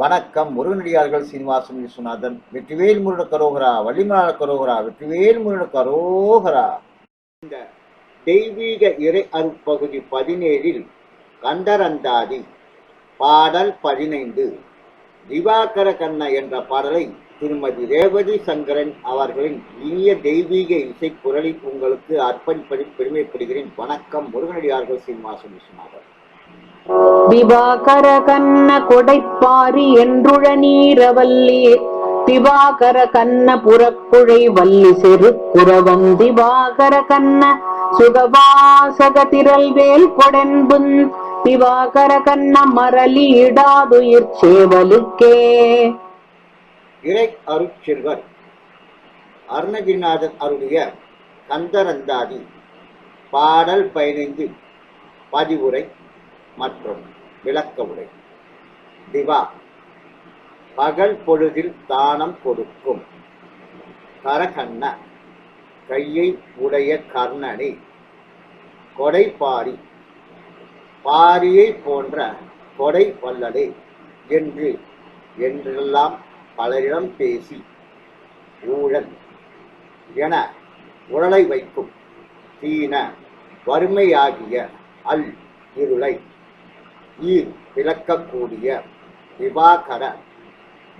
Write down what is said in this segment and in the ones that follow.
வணக்கம் முருகனடியார்கள் சீனிவாசன் விஸ்வநாதன் வெற்றிவேல் முருட கரோகரா வள்ளிமலாள கரோகரா வெற்றிவேல் முருட கரோகரா. இந்த தெய்வீக இறை அருட்பகுதி பதினேழில் கண்டரந்தாதி பாடல் பதினைந்து திவாகர கண்ண என்ற பாடலை திருமதி ரேவதி சங்கரன் அவர்களின் இனிய தெய்வீக இசைக்குரலில் உங்களுக்கு அர்ப்பணிப்பதில் பெருமைப்படுகிறேன். வணக்கம் முருகனடியார்கள் சீனிவாசன் விஸ்வநாதன். திவாகர கண்ண கொடைப்பாரி என்றுழ நீரவல்லீர் திவாகர கண்ண புறக்குழை வல்லி செரு குறவன் திவாகர கண்ண சுகவாசக திரள்வேல் கொடென்பும். திவாகர கண்ண மரலி இடாதுயிர் சேவலுக்கே. இறை அருட்சிறுவர் அருணகிரிநாதன் அருளிய கந்தரந்தாதி. பாடல் பதினைந்து. பதிவுரை மற்றும் விளக்க உரை திவா பகல் பொழுதில் தானம் கொடுக்கும். கரகண்ண கையை உடைய கர்ணனை கொடை பாரி பாரியை போன்ற கொடை வல்லலே என்று என்றெல்லாம் பலரிடம் பேசி ஊழல் என உடலை வைக்கும் தீன வறுமையாகிய அல் இருளை. ஈர் விளக்கக்கூடிய திவாகர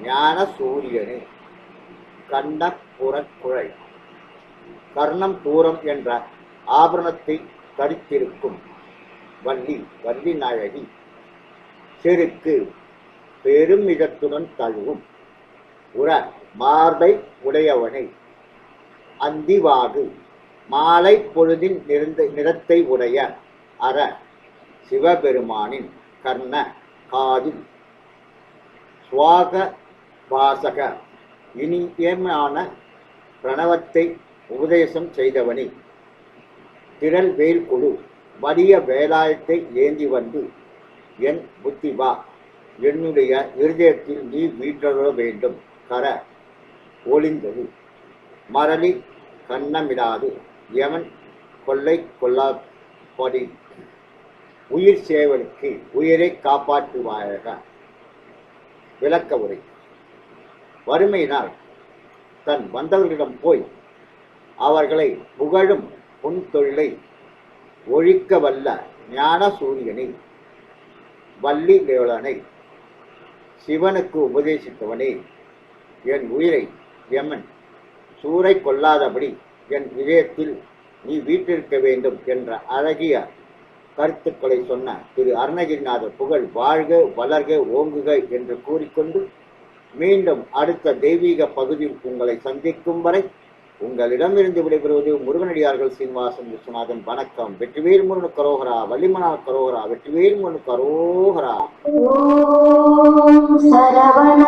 ஞான சூரியனே கண்ட புறக்குழை. கர்ணம் தூரம் என்ற ஆபரணத்தை தரித்திருக்கும் வள்ளி வள்ளி நாயகி. செருக்கு பெருமிதத்துடன் தழுவும் உற மார்பை உடையவனை. அந்திவாகு மாலை பொழுதின் நிறந்த நிறத்தை உடைய அற சிவபெருமானின் கர்ண காதில் சுவாக வாசக இனியமான பிரணவத்தை உபதேசம் செய்தவனே. திரள் வேல் குழு வலிய வேலாயத்தை ஏந்தி வந்து. என் புத்திவா என்னுடைய இருதயத்தில் நீ வீற்றற வேண்டும். கர ஒளிந்தது. மரளி கண்ணமிடாது. எவன் கொள்ளை கொல்லாப்படி உயிர் சேவலுக்கு உயிரை காப்பாற்றுவாயாக. விளக்க உரை. வறுமையினால் தன் வந்தவர்களிடம் போய் அவர்களை புகழும் புன்தொழிலை ஒழிக்க வல்ல ஞான சூரியனை வள்ளி தேவலனை சிவனுக்கு உபதேசித்தவனே என் உயிரை யமன் சூறை கொள்ளாதபடி என் இதயத்தில் நீ வீட்டிருக்க வேண்டும் என்ற அழகிய கருத்துக்களை சொன்ன திரு அருணகிரிநாதர் புகழ் வாழ்க வளர்க ஓங்குக என்று கூறிக்கொண்டு மீண்டும் அடுத்த தெய்வீக பகுதியில் உங்களை சந்திக்கும் வரை உங்களிடமிருந்து விடைபெறுவது முருகனடியார்கள் சீனிவாசன் விஸ்வநாதன். வணக்கம். வெற்றிவேல் முருகன் கரோகரா வள்ளிமனா கரோகரா வெற்றிவேல் முருகன் கரோகரா சரவண